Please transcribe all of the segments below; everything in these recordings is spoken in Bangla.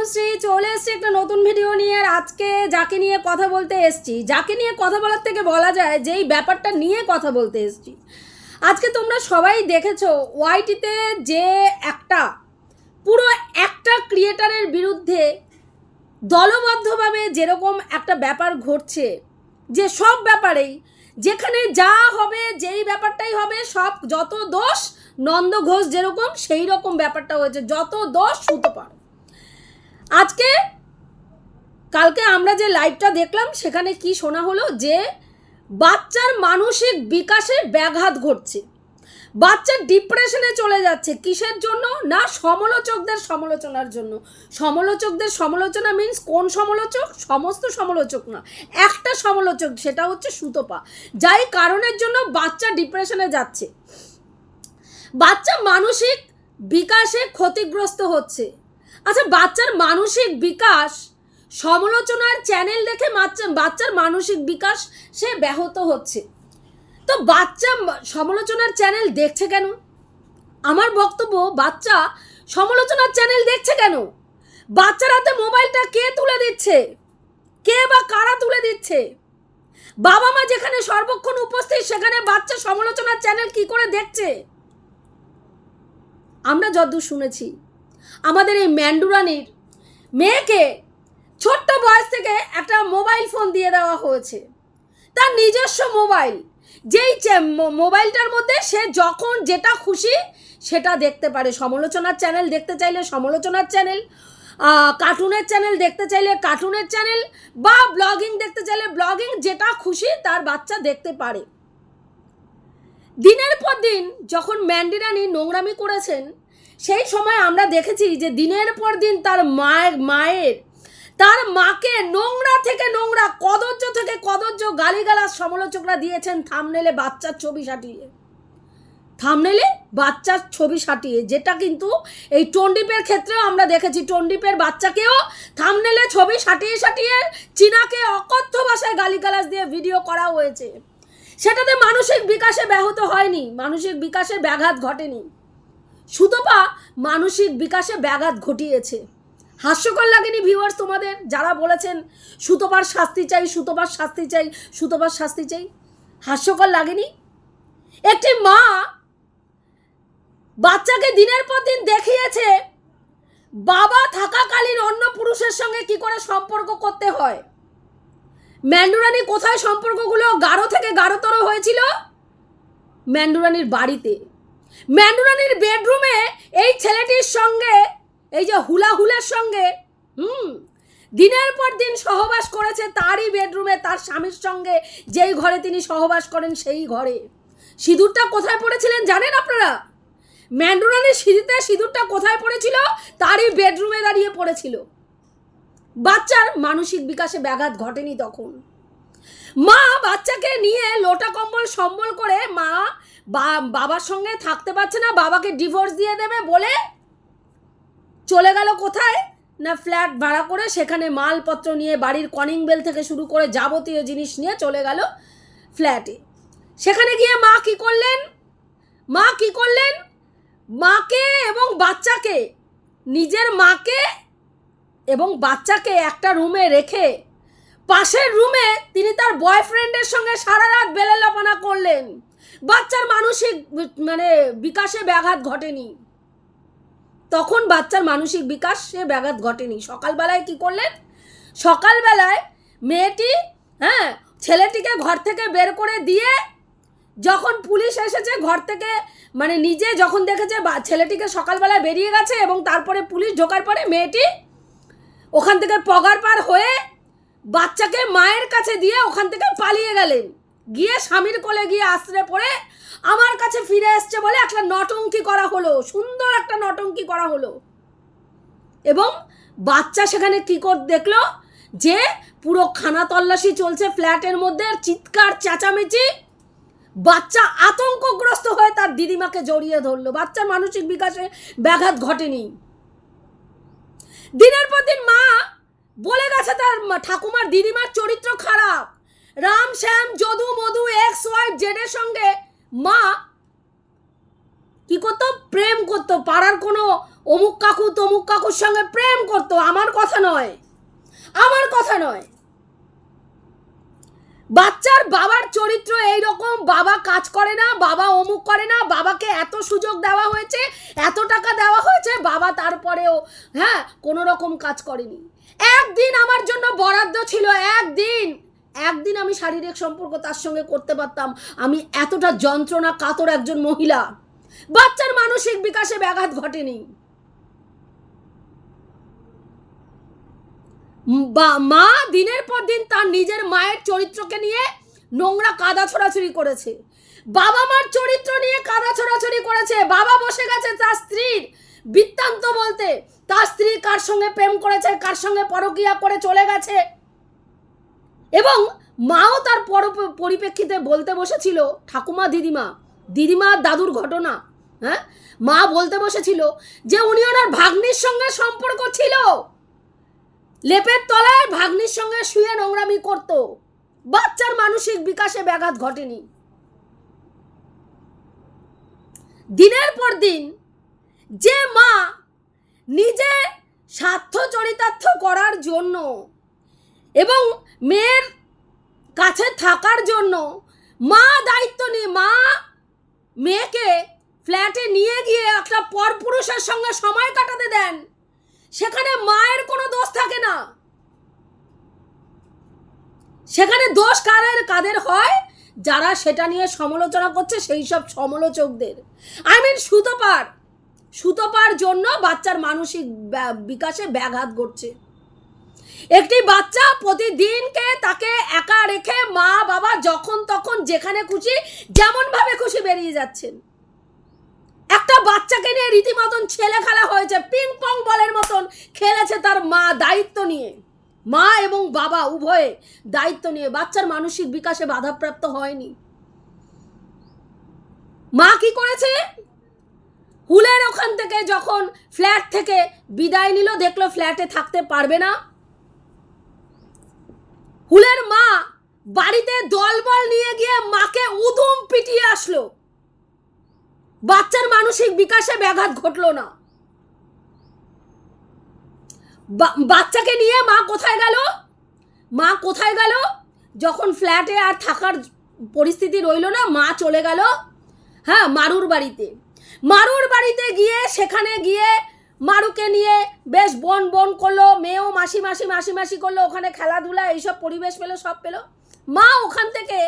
তনুশ্রী চলে এসছি একটা নতুন ভিডিও নিয়ে আর আজকে যাকে নিয়ে কথা বলতে এসছি, যাকে নিয়ে কথা বলার থেকে বলা যায় যে এই ব্যাপারটা নিয়ে কথা বলতে এসছি। আজকে তোমরা সবাই দেখেছ ওয়াইটিতে যে একটা, পুরো একটা ক্রিয়েটারের বিরুদ্ধে দলবদ্ধভাবে যেরকম একটা ব্যাপার ঘটছে, যে সব ব্যাপারেই, যেখানে যা হবে, যেই ব্যাপারটাই হবে, সব যত দোষ নন্দ ঘোষ যেরকম সেই রকম ব্যাপারটা হয়েছে, যত দোষ সুতোপার আজকে কালকে আমরা যে লাইভটা দেখলাম, সেখানে কি শোনা হলো? যে বাচ্চার মানসিক বিকাশে ব্যাঘাত ঘটছে। বাচ্চা ডিপ্রেশনে চলে যাচ্ছে। কিসের জন্য? না, সমালোচকদের সমালোচনার জন্য। সমালোচকদের সমালোচনা মিন্স কোন সমালোচক? সমস্ত সমালোচক না। একটা সমালোচক, সেটা হচ্ছে সুতপা। যাই কারণের জন্য বাচ্চা ডিপ্রেশনে যাচ্ছে। বাচ্চা মানসিক বিকাশে ক্ষতিগ্রস্ত হচ্ছে। আচ্ছা বাচ্চার মানসিক বিকাশ, সমালোচনার চ্যানেল দেখে বাচ্চা, বাচ্চার মানসিক বিকাশ সে ব্যাহত হচ্ছে। তো বাচ্চা সমালোচনার চ্যানেল দেখছে কেন? আমার বক্তব্য, বাচ্চা সমালোচনার চ্যানেল দেখছে কেন? বাচ্চার হাতে মোবাইলটা কে তুলে দিচ্ছে? কে বা কারা তুলে দিচ্ছে? বাবা মা যেখানে সর্বক্ষণ উপস্থিত, সেখানে বাচ্চা সমালোচনার চ্যানেল কি করে দেখছে? আমরা যদ্দূর শুনেছি। আমাদের এই ম্যান্ডুরানির মেয়েকে ছোট্ট বয়স থেকে একটা মোবাইল ফোন দিয়ে দেওয়া হয়েছে। তার নিজস্ব মোবাইল। যেই মোবাইলটার মধ্যে সে যখন যেটা খুশি সেটা দেখতে পারে। সমালোচনার চ্যানেল দেখতে চাইলে সমালোচনার চ্যানেল কার্টুনের চ্যানেল দেখতে চাইলে কার্টুনের চ্যানেল, বা ব্লগিং দেখতে চাইলে ব্লগিং, যেটা খুশি তার বাচ্চা দেখতে পারে। দিনের পর দিন যখন ম্যান্ডিরানি নোংরামি করেছেন সেই সময় আমরা দেখেছি যে দিনের পর দিন তার মায়ের মায়ের, তার মাকে নোংরা থেকে নোংরা কদর্য থেকে কদর্য গালিগালাজ সমালোচকরা দিয়েছেন থামনেলে বাচ্চার ছবি সাটিয়ে। থামনেলে বাচ্চার ছবি সাটিয়ে, যেটা কিন্তু এই টন্ডিপের ক্ষেত্রেও আমরা দেখেছি। টন্ডিপের বাচ্চাকেও থামনেলে ছবি সাটিয়ে সাটিয়ে চীনাকে অকথ্য ভাষায় গালিগালাজ দিয়ে ভিডিও করা হয়েছে। সেটাতে মানসিক বিকাশে ব্যাহত হয়নি, মানসিক বিকাশে ব্যাঘাত ঘটেনি। সুতপা মানসিক বিকাশে ব্যাঘাত ঘটিয়েছে। হাস্যকর লাগেনি ভিউয়ার্স তোমাদের? যারা বলেছেন, সুতপার শাস্তি চাই, সুতপার শাস্তি চাই, সুতপার শাস্তি চাই, হাস্যকর লাগেনি? একটি মা বাচ্চাকে দিনের পর দিন দেখিয়েছে, বাবা থাকাকালীন অন্য পুরুষের সঙ্গে কি করে সম্পর্ক করতে হয়? ম্যান্ডুরানি কোথায় সম্পর্কগুলো গাঢ় থেকে গাঢ়তর হয়েছিল? ম্যান্ডুরানির বাড়িতে। ম্যান্ডুরানির বেডরুমে এই ছেলেটির সঙ্গে, এই যে হুলা হুলের সঙ্গে, হুম, দিনের পর দিন সহবাস করেছে তারই বেডরুমে, তার স্বামীর সঙ্গে, যেই ঘরে তিনি সহবাস করেন সেই ঘরে। সিঁদুরটা কোথায় পড়েছিলেন জানেন আপনারা? ম্যান্ডুরানির সিঁড়িতে সিঁদুরটা কোথায় পড়েছিল? তারই বেডরুমে দাঁড়িয়ে পড়েছিল। বাচ্চার মানসিক বিকাশে ব্যাঘাত ঘটেনি তখন। মা বাচ্চাকে নিয়ে লোটা কম্বল সম্বল করে মা বাবার সঙ্গে থাকতে পারছে না, বাবাকে ডিভোর্স দিয়ে দেবে বলে চলে গেল কোথায়? না ফ্ল্যাট ভাড়া করে সেখানে মালপত্র নিয়ে বাড়ির কনিং বেল থেকে শুরু করে যাবতীয় জিনিস নিয়ে চলে গেল ফ্ল্যাটে সেখানে গিয়ে মা কি করলেন? মা কি করলেন? মাকে এবং বাচ্চাকে, নিজের মাকে এবং বাচ্চাকে একটা রুমে রেখে পাশের রুমে তিনি তার বয়ফ্রেন্ডের সঙ্গে সারা রাত বেলেলাপনা করলেন। বাচ্চার মানসিক মানে বিকাশে ব্যাঘাত ঘটেনি। তখন বাচ্চার মানসিক বিকাশে ব্যাঘাত ঘটেনি। সকালবেলায় কি করলেন? সকালবেলায় মেয়েটি হ্যাঁ ছেলেটিকে ঘর থেকে বের করে দিয়ে যখন পুলিশ এসেছে, ঘর থেকে মানে নিজে যখন দেখেছে ছেলেটিকে সকালবেলায় বেরিয়ে গেছে এবং তারপরে পুলিশ ঢোকার পরে মেয়েটি ওখান থেকে পগার পার হয়ে বাচ্চাকে মায়ের কাছে দিয়ে ওখান থেকে পালিয়ে গেলেন। গিয়ে স্বামীর কোলে গিয়ে আশ্রে পড়ে আমার কাছে ফিরে এসছে বলে একটা নটঙ্কি করা হলো, সুন্দর একটা নটঙ্কি করা হলো। এবং বাচ্চা সেখানে কি কর দেখল যে পুরো খানা তল্লাশি চলছে ফ্ল্যাটের মধ্যে চিৎকার, চেঁচামেচি। বাচ্চা আতঙ্কগ্রস্ত হয়ে তার দিদিমাকে জড়িয়ে ধরলো। বাচ্চার মানসিক বিকাশে ব্যাঘাত ঘটেনি। দিনের পর দিন মা বলে গেছে তার ঠাকুমার দিদিমার চরিত্র খারাপ। রাম শ্যাম যদু মধু এক্স ওয়াই জেডের সঙ্গে মা কি করতো? প্রেম করতো। পাড়ার কোনো অমুক কাকু তমুক কাকুর সঙ্গে প্রেম করতো। আমার কথা নয়। আমার কথা নয়। বাচ্চার বাবার চরিত্র এই রকম বাবা কাজ করে না, বাবা অমুক করে না, বাবাকে এত সুযোগ দেওয়া হয়েছে, এত টাকা দেওয়া হয়েছে, বাবা তারপরেও হ্যাঁ কোনো রকম কাজ করেনি। একদিন আমার জন্য বরাদ্দ ছিল, একদিন। একদিন আমি শারীরিক সম্পর্ক তার সঙ্গে করতে পারতাম। আমি এতটা যন্ত্রণা কাতর একজন মহিলা। বাচ্চার মানসিক বিকাশে ব্যাঘাত ঘটেনি। বা, মা দিনের পর দিন তার নিজের মায়ের চরিত্রকে নিয়ে নোংরা কাদা ছোড়াছুড়ি করেছে। বাবা মার চরিত্র নিয়ে কাদা ছোড়াছুড়ি করেছে। বাবা বসে গেছে তার স্ত্রীর। বৃত্তান্ত বলতে, তার স্ত্রী কার সঙ্গে প্রেম করেছে, কার সঙ্গে পরকিয়া করে চলে গেছে? এবং মাও তার পর পরিপ্রেক্ষিতে বলতে বসেছিল, ঠাকুমা, দিদিমা দিদিমা, দাদুর ঘটনা। হ্যাঁ? মা বলতে বসেছিল যে উনি ওনার ভাগ্নির সঙ্গে সম্পর্ক ছিল। লেপের তলায় ভাগ্নির সঙ্গে শুয়ে নোংরামি করত। বাচ্চার মানসিক বিকাশে ব্যাঘাত ঘটেনি। দিনের পর দিন যে মা নিজে স্বার্থ চরিতার্থ করার জন্য এবং মেয়ের কাছে থাকার জন্য মা দায়িত্ব নিয়ে, মা মেয়েকে ফ্ল্যাটে নিয়ে গিয়ে একটা পরপুরুষের সঙ্গে সময় কাটাতে দেন, সেখানে মায়ের কোনো দোষ থাকে না। সেখানে দোষ কাদের কাদের হয়? যারা সেটা নিয়ে সমালোচনা করছে, সেই সব সমালোচকদের। আই মিন সুতোপার সুতোপার জন্য বাচ্চার মানসিক বিকাশে ব্যাঘাত ঘটছে। একটি বাচ্চা প্রতিদিনকে তাকে একা রেখে মা, বাবা যখন তখন যেখানে খুশি যেমন ভাবে খুশি বেরিয়ে যাচ্ছেন। একটা বাচ্চাকে নিয়ে রীতিমতন ছেলে খেলা হয়েছে পিং পং বলের মতন খেলেছে তার মা দায়িত্ব নিয়ে। মা এবং বাবা উভয়ে দায়িত্ব নিয়ে বাচ্চার মানসিক বিকাশে বাধাপ্রাপ্ত হয়নি। মা কি করেছে? হুলের ওখান থেকে যখন ফ্ল্যাট থেকে বিদায় নিল, দেখল ফ্ল্যাটে থাকতে পারবে না। হুলের মা বাড়িতে দলবল নিয়ে গিয়ে মাকে উদুম পিটিয়ে আসলো। বাচ্চার মানসিক বিকাশে ব্যাঘাত ঘটলো না। বাচ্চাকে নিয়ে মা কোথায় গেল? মা কোথায় গেল? যখন ফ্ল্যাটে আর থাকার পরিস্থিতি রইল না, মা চলে গেল হ্যাঁ মারুর বাড়িতে। মারুর বাড়িতে গিয়ে, সেখানে গিয়ে মারুকে নিয়ে বেশ বন বন করল, মেয়েও মাসি মাসি মাসি মাসি করল, ওখানে খেলাধুলা, এইসব পরিবেশ পেল, সব পেল। মা ওখান থেকে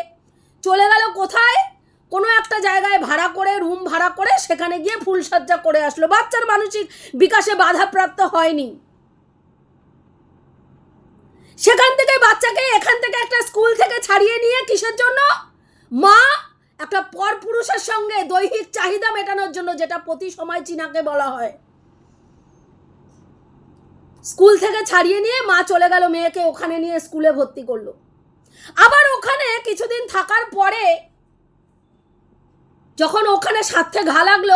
চলে গেল কোথায়? কোনো একটা জায়গায় ভাড়া করে রুম ভাড়া করে, সেখানে গিয়ে ফুলসজ্জা করে আসলো। বাচ্চার মানসিক বিকাশে বাধাপ্রাপ্ত হয়নি। সেখান থেকে বাচ্চাকে এখান থেকে একটা স্কুল থেকে ছাড়িয়ে নিয়ে কিসের জন্য? মা একটা পরপুরুষের সঙ্গে দৈহিক চাহিদা মেটানোর জন্য যেটা প্রতি সময় চীনাকে বলা হয়। স্কুল থেকে ছাড়িয়ে নিয়ে মা চলে গেল মেয়েকে ওখানে নিয়ে স্কুলে ভর্তি করল। আবার ওখানে কিছুদিন থাকার পরে যখন ওখানে সাথে ঘা লাগল,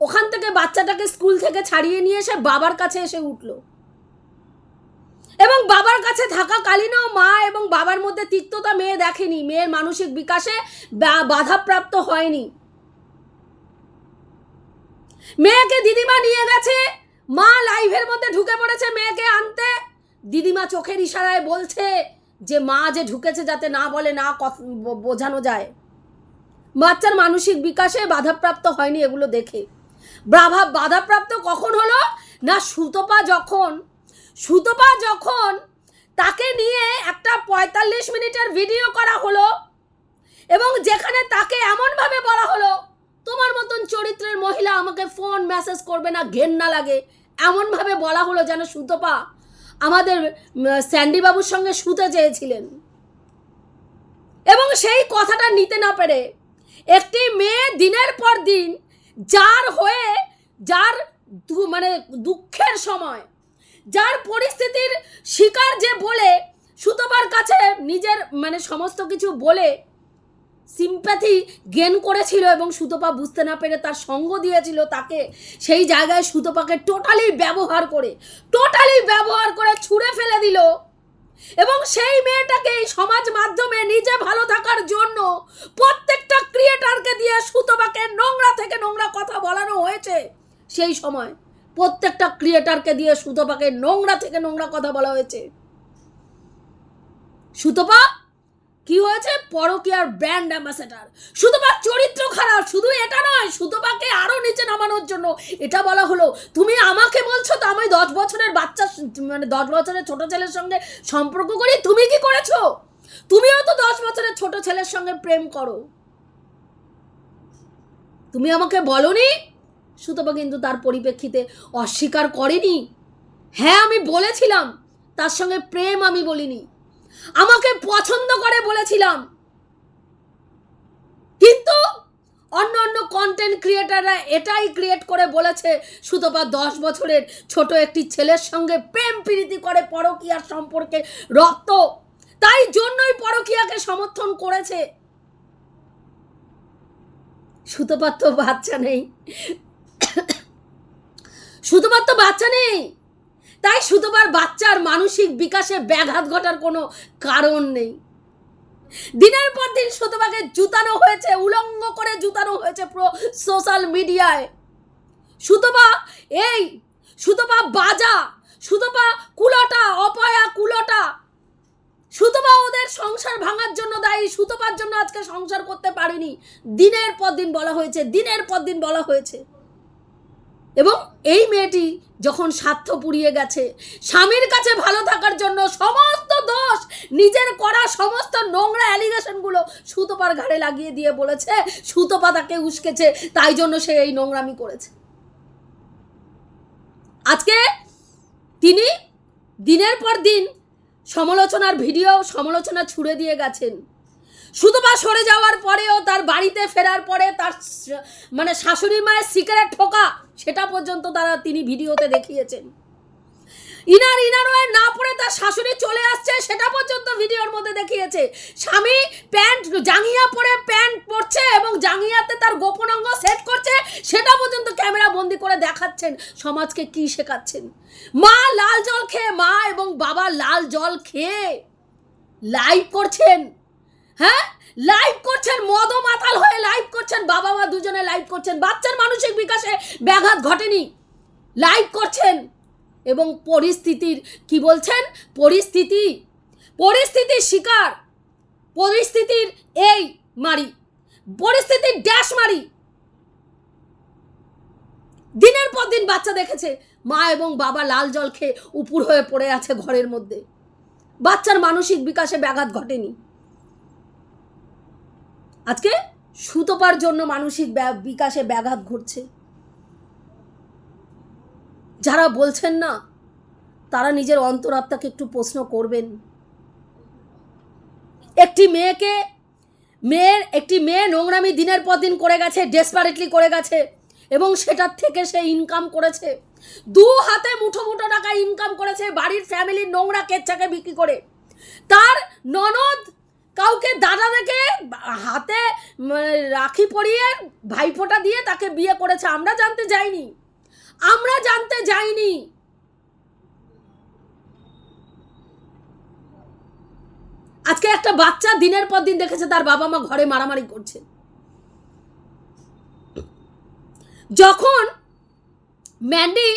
ওখান থেকে বাচ্চাটাকে স্কুল থেকে ছাড়িয়ে নিয়ে এসে বাবার কাছে এসে উঠল। এবং বাবার কাছে থাকাকালীনও মা এবং বাবার মধ্যে তিক্ততা মেয়ে দেখেনি। মেয়ের মানসিক বিকাশে বাধাপ্রাপ্ত হয়নি। মেয়েকে দিদিমা নিয়ে গেছে। মা লাইভের মধ্যে ঢুকে পড়েছে মেয়েকে আনতে। দিদিমা চোখের ইশারায় বলছে যে, মা যে ঢুকেছে যাতে না বলে, না বোঝানো যায়। বাচ্চার মানসিক বিকাশে বাধাপ্রাপ্ত হয়নি এগুলো দেখে। বাধা, বাধাপ্রাপ্ত কখন হলো? না সুতপা যখন সুতপা যখন তাকে নিয়ে একটা পঁয়তাল্লিশ মিনিটের ভিডিও করা হলো এবং যেখানে তাকে এমনভাবে বলা হলো, তোমার মতন চরিত্রের মহিলা আমাকে ফোন মেসেজ করবে না, ঘেন্না লাগে। এমনভাবে বলা হলো যেন সুতপা আমাদের স্যান্ডিবাবুর সঙ্গে শুতে চেয়েছিলেন। এবং সেই কথাটা নিতে না পেরে একটি মেয়ে দিনের পর দিন যার হয়ে, যার মানে দুঃখের সময় যার পরিস্থিতির শিকার যে বলে, সুতপার কাছে নিজের মানে সমস্ত কিছু বলে সিম্প্যাথি গেন করেছিল এবং সুতপা বুঝতে না পেরে তার সঙ্গ দিয়েছিল তাকে, সেই জায়গায় সুতপাকে টোটালি ব্যবহার করে টোটালি ব্যবহার করে ছুঁড়ে ফেলে দিল। এবং সেই মেয়েটাকে এই সমাজ মাধ্যমে নিজে ভালো থাকার জন্য প্রত্যেকটা ক্রিয়েটারকে দিয়ে সুতপাকে নোংরা থেকে নোংরা কথা বলানো হয়েছে সেই সময়। প্রত্যেকটা ক্রিয়েটারকে দিয়ে সুতপাকে নোংরা থেকে নোংরা কথা বলা হয়েছে। সুতপা, কি হয়েছে? পরকীয়ার ব্র্যান্ড অ্যাম্বাসেডার সুতপার চরিত্র খারাপ, শুধু এটা নয়, সুতপাকে আরও নিচে নামানোর জন্য এটা বলা হলো, তুমি আমাকে বলছো তো আমি দশ বছরের বাচ্চা মানে দশ বছরের ছোট ছেলের সঙ্গে সম্পর্ক করি? তুমি কি করেছ? তুমিও তো দশ বছরের ছোট ছেলের সঙ্গে প্রেম করো। তুমি আমাকে বলনি সুতপা কিন্তু তার পরিপ্রেক্ষিতে অস্বীকার করেনি। হ্যাঁ আমি বলেছিলাম। তার সঙ্গে প্রেম আমি বলিনি। আমাকে পছন্দ করে বলেছিলাম। কিন্তু অন্য অন্য কন্টেন্ট ক্রিয়েটাররা এটাই ক্রিয়েট করে বলেছে, সুতপা দশ বছরের ছোট একটি ছেলের সঙ্গে প্রেম প্রীতি করে পরকীয়ার সম্পর্কে রক্ত। তাই জন্যই পরকীয়াকে সমর্থন করেছে। সুতপার তো বাচ্চা নেই। তো বাচ্চা নেই। তাই সুতোবার বাচ্চার মানসিক বিকাশে ব্যাঘাত ঘটার কোনো কারণ নেই। দিনের পর দিন সুতোবাকে জুতানো হয়েছে, উলঙ্গ করে জুতানো হয়েছে পুরো সোশ্যাল মিডিয়ায় সুতোবা এই সুতোবা বাজা সুতোবা কুলোটা, অপয়া কুলোটা। সুতোবা ওদের সংসার ভাঙার জন্য দায়ী সুতোবার জন্য আজকে সংসার করতে পারিনি। দিনের পর দিন বলা হয়েছে, দিনের পর দিন বলা হয়েছে। এবং এই মেয়েটি যখন স্বার্থ পুড়িয়ে গেছে, স্বামীর কাছে ভালো থাকার জন্য সমস্ত দোষ, নিজের করা সমস্ত নোংরা অ্যালিগেশনগুলো সুতোপার ঘাড়ে লাগিয়ে দিয়ে বলেছে সুতোপা তাকে উস্কেছে, তাই জন্য সে এই নোংরামি করেছে। আজকে তিনি দিনের পর দিন সমালোচনার ভিডিও সমালোচনা ছুড়ে দিয়ে গেছেন। সুতপা সরে যাওয়ার পরেও তার বাড়িতে ফেরার পরে তার মানে শাশুড়ি মায়ের সিগারেট ঠোকা, সেটা পর্যন্ত তারা তিনি ভিডিওতে দেখিয়েছেন। ইনার ইনার হয়ে না পড়ে তার শাশুড়ি চলে আসছে, সেটা পর্যন্ত ভিডিওর মধ্যে দেখিয়েছে। স্বামী প্যান্ট, জাঙ্গিয়া পরে প্যান্ট পরছে এবং জাঙ্গিয়াতে তার গোপন অঙ্গ সেট করছে, সেটা পর্যন্ত ক্যামেরা বন্দি করে দেখাচ্ছেন, সমাজকে কি শেখাচ্ছেন। মা লাল জল খেয়ে, মা এবং বাবা লাল জল খেয়ে লাইভ করছেন। হ্যাঁ? লাইভ করছেন মদ মাতাল হয়ে লাইভ করছেন, বাবা মা দুজনে লাইভ করছেন। বাচ্চার মানসিক বিকাশে ব্যাঘাত ঘটেনি। লাইভ করছেন এবং পরিস্থিতির, কি বলছেন? পরিস্থিতি। পরিস্থিতির শিকার। পরিস্থিতির এই মারি। পরিস্থিতির ড্যাশ মারি। দিনের পর দিন বাচ্চা দেখেছে, মা এবং বাবা লাল জল খেয়ে উপুর হয়ে পড়ে আছে ঘরের মধ্যে। বাচ্চার মানসিক বিকাশে ব্যাঘাত ঘটেনি। আজকে সুতোপার জন্য মানসিক বিকাশে ব্যাঘাত ঘটছে। যারা বলছেন না, তারা নিজের অন্তরাত্মাকে একটু প্রশ্ন করবেন। একটি মেয়েকে, মেয়ের, একটি মেয়ে নোংরামি দিনের পর দিন করে গেছে ডেসপারেটলি করে গেছে, এবং সেটার থেকে সে ইনকাম করেছে। দু হাতে মুঠো মুঠো টাকা ইনকাম করেছে, বাড়ির ফ্যামিলির নোংরা কেচ্ছাকে বিক্রি করে। তার ননদ কাউকে দাদা দেখে হাতে রাখি পরিয়ে ভাইফোঁটা দিয়ে তাকে বিয়ে করেছে। আমরা জানতে যাইনি। আমরা জানতে যাইনি। আজকে একটা বাচ্চা দিনের পর দিন দেখেছে, তার বাবা মা ঘরে মারামারি করছে। যখন ম্যান্ডি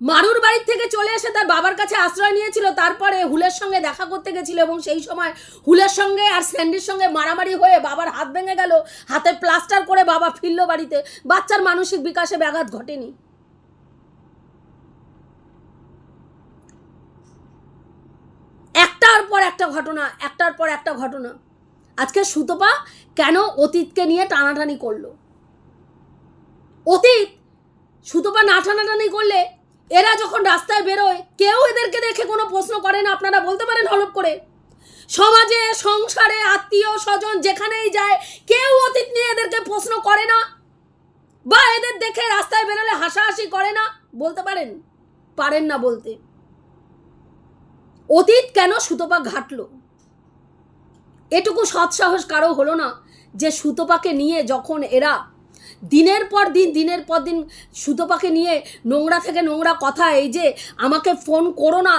মারুর বাড়ির থেকে চলে এসে তার বাবার কাছে আশ্রয় নিয়েছিল, তারপরে হুলের সঙ্গে দেখা করতে গেছিল এবং সেই সময় হুলের সঙ্গে আর স্যান্ডির সঙ্গে মারামারি হয়ে বাবার হাত ভেঙে গেল, হাতে প্লাস্টার করে বাবা ফিরল বাড়িতে। বাচ্চার মানসিক বিকাশে ব্যাঘাত ঘটেনি। একটার পর একটা ঘটনা, একটার পর একটা ঘটনা। আজকে সুতপা কেন অতীতকে নিয়ে টানাটানি করল? অতীত সুতপা না টানাটানি করলে এরা যখন রাস্তায় বেরোয়, কেউ এদেরকে দেখে কোনো প্রশ্ন করে না, আপনারা বলতে পারেন হলপ করে। সমাজে, সংসারে, আত্মীয় স্বজন যেখানেই যায়, কেউ অতীত নিয়ে এদেরকে প্রশ্ন করে না বা এদের দেখে রাস্তায় বেরোলে হাসাহাসি করে না, বলতে পারেন? পারেন না বলতে। অতীত কেন সুতপা ঘাটলো? এটুকু সৎসাহস কারও হলো না যে সুতপাকে নিয়ে যখন এরা দিনের পর দিন, দিনের পর দিন সুতপাকে নিয়ে নোংরা থেকে নোংরা কথা, এই যে আমাকে ফোন করো না,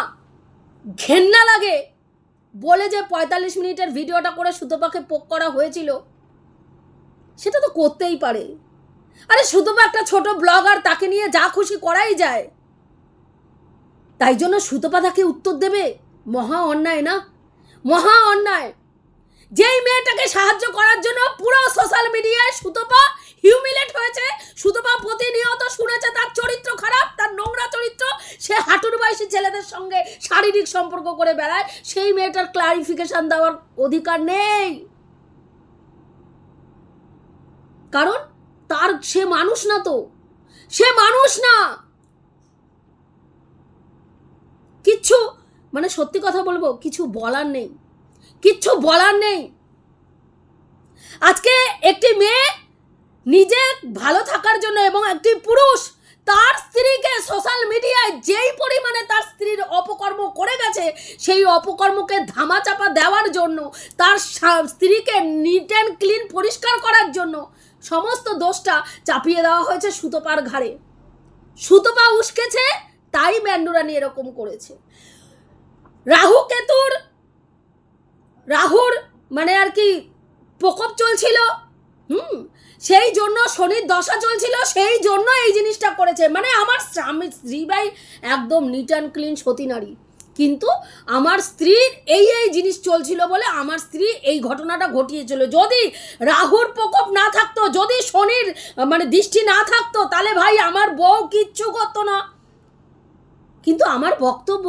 ঘেন্না লাগে। বলে যে পঁয়তাল্লিশ মিনিটের ভিডিওটা করে সুতপাকে পোক করা হয়েছিল, সেটা তো করতেই পারে। আরে সুতপা একটা ছোট ব্লগার, তাকে নিয়ে যা খুশি করাই যায়। তাই জন্য সুতপা তাকে উত্তর দেবে, মহা অন্যায় না? মহা অন্যায়। যেই মেয়েটাকে সাহায্য করার জন্য পুরো সোশ্যাল মিডিয়ায় সুতপা হিউমিলেট হয়েছে। সুতপা প্রতিনিয়ত শুনেছে তার চরিত্র খারাপ, তার নোংরা চরিত্র। সে হাঁটুর বয়সী ছেলেদের সঙ্গে শারীরিক সম্পর্ক করে বেড়ায়। সেই মেয়েটার ক্লারিফিকেশন দেওয়ার অধিকার নেই। কারণ তার সে মানুষ না তো। সে মানুষ না। কিচ্ছু মানে সত্যি কথা বলব, কিছু বলার নেই। কিচ্ছু বলার নেই। আজকে একটি মেয়ে নিজে ভালো থাকার জন্য এবং একটি পুরুষ তার স্ত্রীকে সোশ্যাল মিডিয়ায় যেই পরিমাণে তার স্ত্রীর অপকর্ম করে গেছে, সেই অপকর্মকে ধামাচাপা দেওয়ার জন্য, তার স্ত্রীকে নিট অ্যান্ড ক্লিন পরিষ্কার করার জন্য সমস্ত দোষটা চাপিয়ে দেওয়া হয়েছে সুতোপার ঘাড়ে। সুতোপা উস্কেছে, তাই ম্যান্ডুরানি এরকম করেছে। রাহু কেতুর, রাহুর মানে আর কি প্রকোপ চলছিল হুম, সেই জন্য শনির দশা চলছিল, সেই জন্য এই জিনিসটা করেছে। মানে আমার স্বামী স্ত্রী ভাই একদম নিট অ্যান্ড ক্লিন সতী নারী। কিন্তু আমার স্ত্রীর এই এই জিনিস চলছিল বলে আমার স্ত্রী এই ঘটনাটা ঘটিয়েছিল। যদি রাহুর প্রকোপ না থাকতো, যদি শনির মানে দৃষ্টি না থাকতো, তাহলে ভাই আমার বউ কিচ্ছু করতো না। কিন্তু আমার বক্তব্য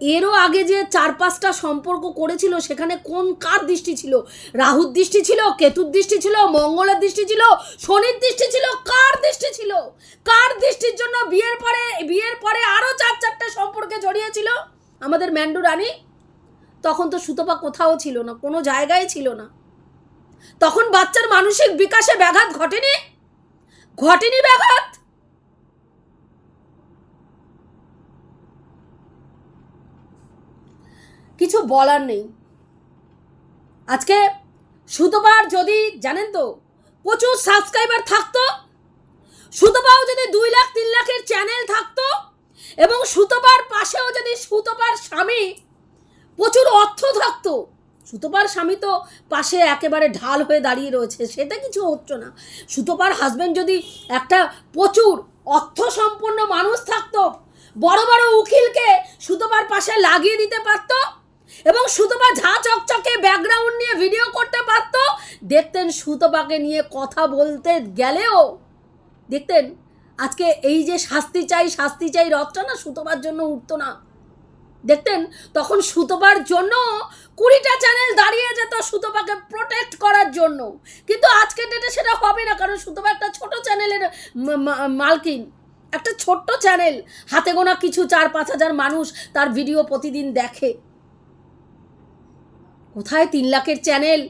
এরও আগে যে চার পাঁচটা সম্পর্ক করেছিল, সেখানে কোন কার দৃষ্টি ছিল? রাহুর দৃষ্টি ছিল, কেতুর দৃষ্টি ছিল, মঙ্গলের দৃষ্টি ছিল, শনির দৃষ্টি ছিল, কার দৃষ্টি ছিল? কার দৃষ্টির জন্য বিয়ের পরে বিয়ের পরে আরও চার চারটে সম্পর্কে জড়িয়েছিল? আমাদের ম্যান্ডু রানী? তখন তো সুতপা কোথাও ছিল না, কোনো জায়গায় ছিল না। তখন বাচ্চার মানসিক বিকাশে ব্যাঘাত ঘটেনি? ঘটেনি ব্যাঘাত? কিছু বলার নেই। আজকে সুতপার যদি, জানেন তো, প্রচুর সাবস্ক্রাইবার থাকতো সুতপাও যদি দুই লাখ, তিন লাখের চ্যানেল থাকতো, এবং সুতপার পাশেও যদি সুতপার স্বামী প্রচুর অর্থ থাকতো সুতপার স্বামী তো পাশে একেবারে ঢাল হয়ে দাঁড়িয়ে রয়েছে, সেটা কিছু হচ্ছে না। সুতপার হাজব্যান্ড যদি একটা প্রচুর অর্থ সম্পন্ন মানুষ থাকতো, বড় বড় উকিলকে সুতপার পাশে লাগিয়ে দিতে পারতো এবং সুতপা ঝা চকচকে ব্যাকগ্রাউন্ড নিয়ে ভিডিও করতে পারত। দেখতেন সুতপাকে নিয়ে কথা বলতে গেলেও, দেখতেন আজকে এই যে শাস্তি চাই শাস্তি চাই রথটা না সুতপার জন্য উঠতো না। দেখতেন তখন সুতপার জন্য কুড়িটা চ্যানেল দাঁড়িয়ে যেত সুতপাকে প্রোটেক্ট করার জন্য। কিন্তু আজকে ডেটে সেটা হবে না, কারণ সুতপা একটা ছোট চ্যানেলের মালকিন। একটা ছোট্ট চ্যানেল হাতে গোনা কিছু চার পাঁচ হাজার মানুষ তার ভিডিও প্রতিদিন দেখে। কোথায় তিন লাখের চ্যানেল?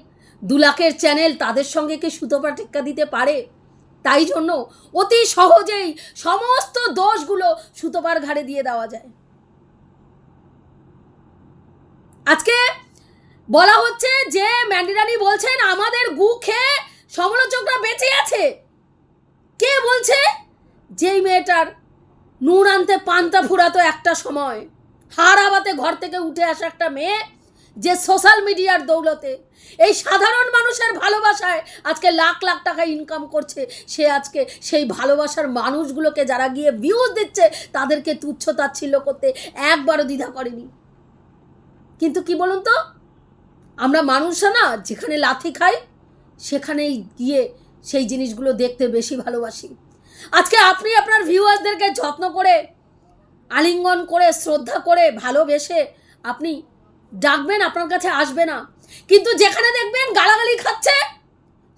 দু লাখের চ্যানেল তাদের সঙ্গে কি সুতোপা টেক্কা দিতে পারে? তাই জন্য অতি সহজেই সমস্ত দোষগুলো সুতোপার ঘাড়ে দিয়ে দেওয়া যায়। আজকে বলা হচ্ছে যে ম্যান্ডিরানি বলছেন, আমাদের গু খেয়ে সমালোচকরা বেঁচে আছে। কে বলছে? যেই মেয়েটার নুন আনতে পান্তা ফুরাতো একটা সময় হারাবাতে ঘর থেকে উঠে আসা একটা মেয়ে যে সোশ্যাল মিডিয়ার দৌলতে এই সাধারণ মানুষের ভালোবাসায় আজকে লাখ লাখ টাকা ইনকাম করছে, সে আজকে সেই ভালোবাসার মানুষগুলোকে যারা গিয়ে ভিউজ দিচ্ছে, তাদেরকে তুচ্ছ তাচ্ছিল্য করতে একবারও দ্বিধা করেনি। কিন্তু কি বলুন তো? আমরা মানুষরা না, যেখানে লাথি খাই, সেখানেই গিয়ে সেই জিনিসগুলো দেখতে বেশি ভালোবাসি। আজকে আপনি আপনার ভিউয়ার্সদেরকে যত্ন করে, আলিঙ্গন করে, শ্রদ্ধা করে ভালোবেসে আপনি ডাকবেন, আপনার কাছে আসবে না। কিন্তু যেখানে দেখবেন গালাগালি খাচ্ছে,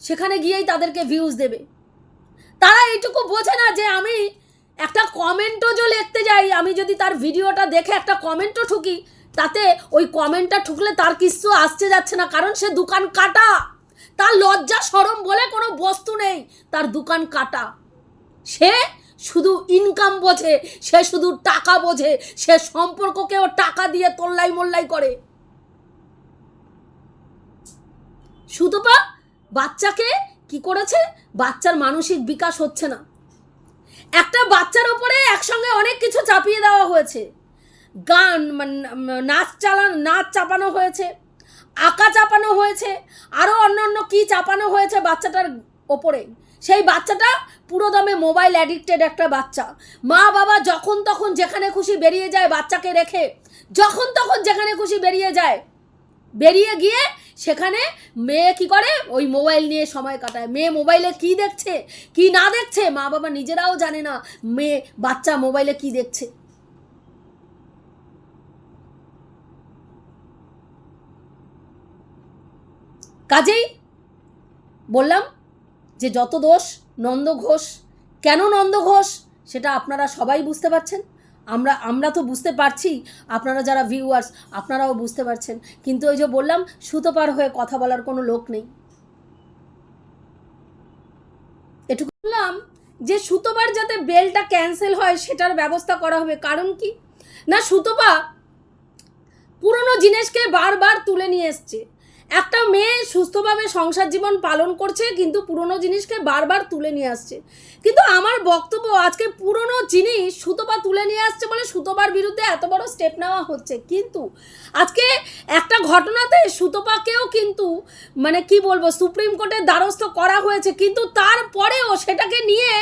সেখানে গিয়েই তাদেরকে ভিউজ দেবে। তারা এইটুকু বোঝে না যে আমি একটা কমেন্টও যে লিখতে যাই, আমি যদি তার ভিডিওটা দেখে একটা কমেন্টও ঠুকি, তাতে ওই কমেন্টটা ঠুকলে তার কিছু আসছে যাচ্ছে না, কারণ সে দোকান কাটা। তার লজ্জা সরম বলে কোনো বস্তু নেই, তার দোকান কাটা। সে শুধু ইনকাম বোঝে, সে শুধু টাকা বোঝে, সে সম্পর্ককেও টাকা দিয়ে তোল্লাই মোল্লাই করে। সুতপা বাচ্চাকে কি করেছে? বাচ্চার মানসিক বিকাশ হচ্ছে না। একটা বাচ্চার ওপরে একসঙ্গে অনেক কিছু চাপিয়ে দেওয়া হয়েছে। গান নাচ চালানো, নাচ চাপানো হয়েছে, আঁকা চাপানো হয়েছে আরও অন্য অন্য কী চাপানো হয়েছে বাচ্চাটার ওপরে। সেই বাচ্চাটা পুরো দমে মোবাইল অ্যাডিক্টেড একটা বাচ্চা। মা বাবা যখন তখন যেখানে খুশি বেরিয়ে যায় বাচ্চাকে রেখে, যখন তখন যেখানে খুশি বেরিয়ে যায়, বেরিয়ে গিয়ে সেখানে মেয়ে কি করে? ওই মোবাইল নিয়ে সময় কাটায়। মেয়ে মোবাইলে কি দেখছে, কি না দেখছে, মা বাবা নিজেরাও জানে না মেয়ে বাচ্চা মোবাইলে কি দেখছে। কাজেই বললাম যে যত দোষ নন্দ ঘোষ, কেন নন্দ ঘোষ সেটা আপনারা সবাই বুঝতে পারছেন। আমরা আমরা তো বুঝতে পারছি, আপনারা যারা ভিউয়ার্স আপনারাও বুঝতে পারছেন। কিন্তু ওই যে বললাম সুতো পার হয়ে কথা বলার কোনো লোক নেই। এটুকু বললাম যে সুতোবার যাতে বেলটা ক্যান্সেল হয়, সেটার ব্যবস্থা করা হবে। কারণ কি? না, সুতোপা পুরনো জিনিসকে বারবার তুলে নিয়ে এসছে। একটা মেয়ে সুস্থভাবে সংসার জীবন পালন করছে, কিন্তু পুরনো জিনিসকে বারবার তুলে নিয়ে আসছে। কিন্তু আমার বক্তব্য আজকে পুরনো জিনিস সুতোপা তুলে নিয়ে আসছে বলে সুতোপার বিরুদ্ধে এত বড় স্টেপ নেওয়া হচ্ছে। কিন্তু আজকে একটা ঘটনাতে সুতোপাকেও কিন্তু মানে কি বলব, সুপ্রিম কোর্টের দ্বারস্থ করা হয়েছে। কিন্তু তারপরেও সেটাকে নিয়ে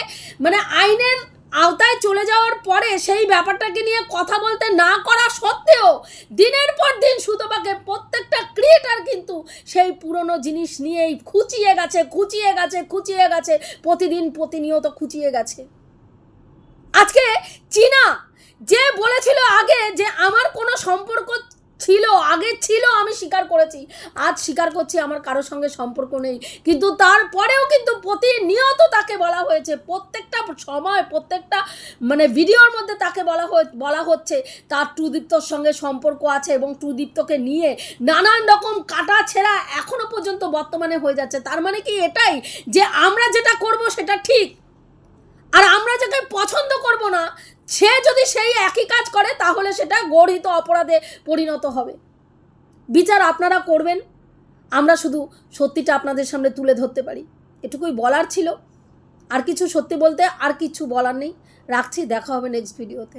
মানে আইনের আওতায় চলে যাওয়ার পরে সেই ব্যাপারটাকে নিয়ে কথা বলতে না করা সত্ত্বেও দিনের পর দিন সুতোপাকে প্রত্যেকটা ক্রিয়েটার কিন্তু সেই পুরনো জিনিস নিয়েই খুঁচিয়ে গেছে খুঁচিয়ে গেছে খুঁচিয়ে গেছে, প্রতিদিন প্রতিনিয়ত খুঁচিয়ে গেছে। আজকে চীনা যে বলেছিল আগে যে আমার কোনো সম্পর্ক ছিল, আগে ছিল, আমি স্বীকার করেছি। আজ স্বীকার করছি, আমার কারোর সঙ্গে সম্পর্ক নেই। কিন্তু তারপরেও কিন্তু প্রতিনিয়ত তাকে বলা হয়েছে। প্রত্যেকটা সময়, প্রত্যেকটা মানে ভিডিওর মধ্যে তাকে বলা বলা হচ্ছে। তার টুদীপ্তর সঙ্গে সম্পর্ক আছে এবং টুদীপ্তকে নিয়ে নানান রকম কাটা ছেঁড়া এখনও পর্যন্ত বর্তমানে হয়ে যাচ্ছে। তার মানে কি এটাই যে আমরা যেটা করব সেটা ঠিক। আর আমরা যাকে পছন্দ করব না সে যদি সেই একই কাজ করে, তাহলে সেটা গর্হিত অপরাধে পরিণত হবে। বিচার আপনারা করবেন। আমরা শুধু সত্যিটা আপনাদের সামনে তুলে ধরতে পারি। এটুকুই বলার ছিল। আর কিছু সত্যি বলতে আর কিছু বলার নেই। রাখছি, দেখা হবে নেক্সট ভিডিওতে